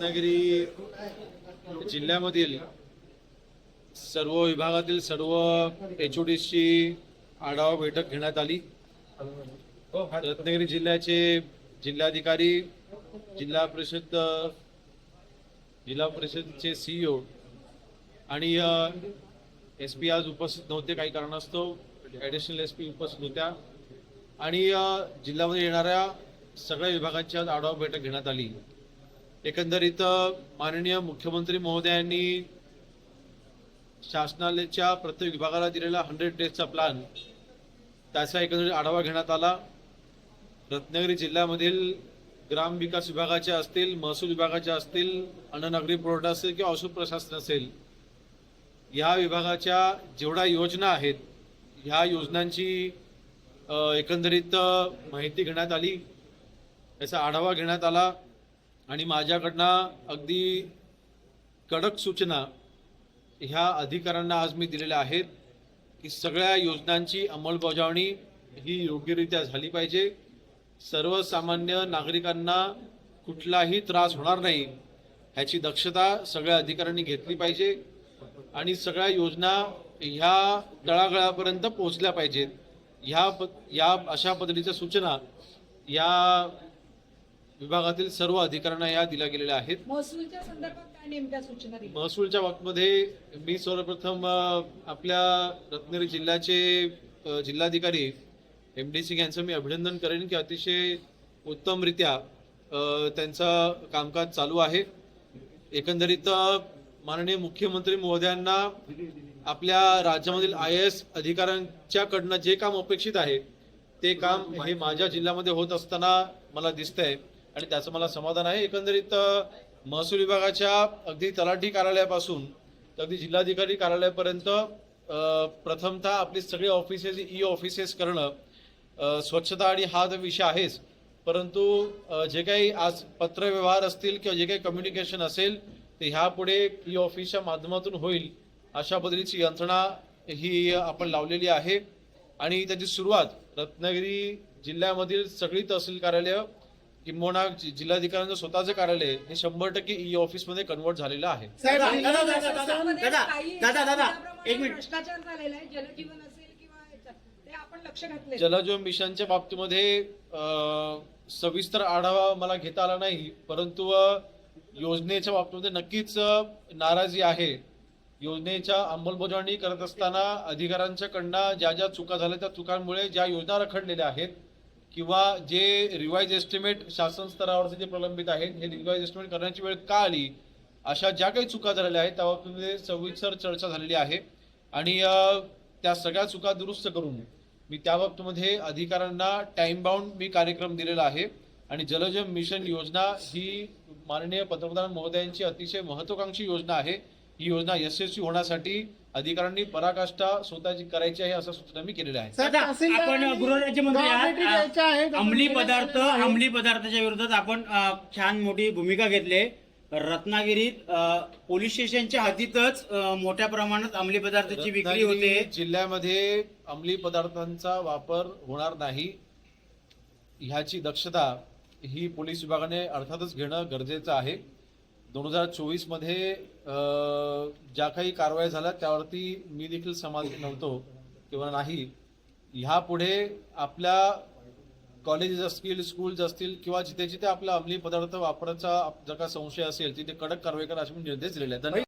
रत्नागिरी जिल्ह्यामधील सर्व विभागातील सर्व एच ओ ची आढावा बैठक घेण्यात आली. रत्नागिरी जिल्ह्याचे जिल्हाधिकारी जिल्हा परिषद जिल्हा परिषदचे सीईओ आणि एस पी आज उपस्थित नव्हते काही कारणास्तव ॲडिशनल एस पी उपस्थित होत्या. आणि जिल्ह्यामध्ये येणाऱ्या सगळ्या विभागांची आज आढावा बैठक घेण्यात आली. एकंदरीत माननीय मुख्यमंत्री महोदयांनी शासनाच्या प्रत्येक विभागाला दिलेला हंड्रेड डेजचा प्लॅन त्याचा एकंदरीत आढावा घेण्यात आला. रत्नागिरी जिल्ह्यामधील ग्राम विकास विभागाच्या असतील महसूल विभागाच्या असतील अन्ननागरी पुरवठा असेल किंवा औषध प्रशासन असेल या विभागाच्या जेवढ्या योजना आहेत ह्या योजनांची एकंदरीत माहिती घेण्यात आली. याचा आढावा घेण्यात आला. आणि माझ्याकडनं अगदी कडक सूचना ह्या अधिकाऱ्यांना आज मी दिलेल्या आहेत की सगळ्या योजनांची अंमलबजावणी ही योग्यरित्या झाली पाहिजे. सर्वसामान्य नागरिकांना कुठलाही त्रास होणार नाही ह्याची दक्षता सगळ्या अधिकाऱ्यांनी घेतली पाहिजे आणि सगळ्या योजना ह्या तळागळापर्यंत पोहोचल्या पाहिजेत. ह्या प या अशा पद्धतीच्या सूचना या विभागातील सर्व अधिकाऱ्यांना या दिल्या गेलेल्या आहेत. महसूलच्या संदर्भात काय नेमक्या सूचना दिल्या? महसूलच्या बाबतीमध्ये मी सर्वप्रथम आपल्या रत्नागिरी जिल्ह्याचे जिल्हाधिकारी एम डी सिंग यांचं मी अभिनंदन करेन की अतिशय उत्तमरित्या त्यांचं कामकाज चालू आहे. एकंदरीत माननीय मुख्यमंत्री महोदयांना आपल्या राज्यामधील आय एस अधिकाऱ्यांच्याकडनं जे काम अपेक्षित आहे ते काम हे माझ्या जिल्ह्यामध्ये होत असताना मला दिसतंय. आणि त्याचं मला समाधान आहे. एकंदरीत महसूल विभागाच्या अगदी तलाठी कार्यालयापासून तर अगदी जिल्हाधिकारी कार्यालयापर्यंत प्रथमतः आपली सगळी ऑफिसेस ई ऑफिसेस करणं स्वच्छता आणि हा तर विषय आहेच परंतु जे काही आज पत्रव्यवहार असतील किंवा जे काही कम्युनिकेशन असेल ते ह्यापुढे ई ऑफिसच्या माध्यमातून होईल अशा पद्धतीची यंत्रणा ही आपण लावलेली आहे. आणि त्याची सुरुवात रत्नागिरी जिल्ह्यामधील सगळी तहसील कार्यालयं किंबहुना जि- जिल्हाधिकाऱ्यांचं स्वतःचं कार्यालय हे शंभर टक्के ई ऑफिसमध्ये कन्वर्ट झालेलं आहे. साहेब काही दादा दादा शासनामध्ये दादा काही दादा दादा शासनाप्रमाणे एक मिनिट. भ्रष्टाचार झालेला आहे जलजीवन असेल किंवा याच्यात. ते आपण लक्ष घातले जलजीवन मिशनच्या बाबतीमध्ये अ, सविस्तर आढावा मला घेता आला नाही परंतु अ, योजनेच्या बाबतीमध्ये नक्कीच अ, नाराजी आहे. योजनेच्या अंमलबजावणी करत असताना अधिकाऱ्यांच्याकडनं ज्या ज्या चुका झाल्या त्या चुकांमुळे ज्या योजना रखडलेल्या आहेत किंवा जे रिवाईज एस्टिमेट शासन स्तरावरचे जे प्रलंबित आहेत हे रिवाईज एस्टिमेट करण्याची वेळ का आली? अशा ज्या काही चुका झालेल्या आहेत त्या बाबतीमध्ये सविस्तर चर्चा झालेली आहे. आणि त्या सगळ्या चुका दुरुस्त करून मी त्या बाबतीमध्ये अधिकाऱ्यांना टाइम बाउंड मी कार्यक्रम दिलेला आहे. आणि जलजीवन मिशन योजना ही माननीय पंतप्रधान महोदयांची अतिशय महत्वाकांक्षी योजना आहे. ही योजना यशस्वी होण्यासाठी अधिकाऱ्यांनी पराकाष्ठा स्वतःची करायची आहे असं सूचना मी केलेल्या आहेत दादा आपण गृहराज्यमंत्री आहेत. अंमली पदार्थ अंमली पदार्थाच्या विरोधात आपण छान मोठी भूमिका घेतली रत्नागिरीत पोलीस स्टेशनच्या हद्दीतच अ, मोठ्या प्रमाणात अंमली पदार्थाची विक्री होते. जिल्ह्यामध्ये अंमली पदार्थांचा वापर होणार नाही ह्याची दक्षता ही पोलीस विभागाने अर्थातच घेणं गरजेचं आहे. दोन हजार चोवीसमध्ये ज्या काही कारवाई झाल्या त्यावरती मी देखील समाधानी नव्हतो किंवा नाही. ह्यापुढे आपल्या कॉलेजेस असतील स्कूल्स असतील किंवा जिथे जिथे आपला अंमली पदार्थ वापराचा जर का संशय असेल तिथे कडक कारवाई करा असे मी निर्देश दिलेले आहेत.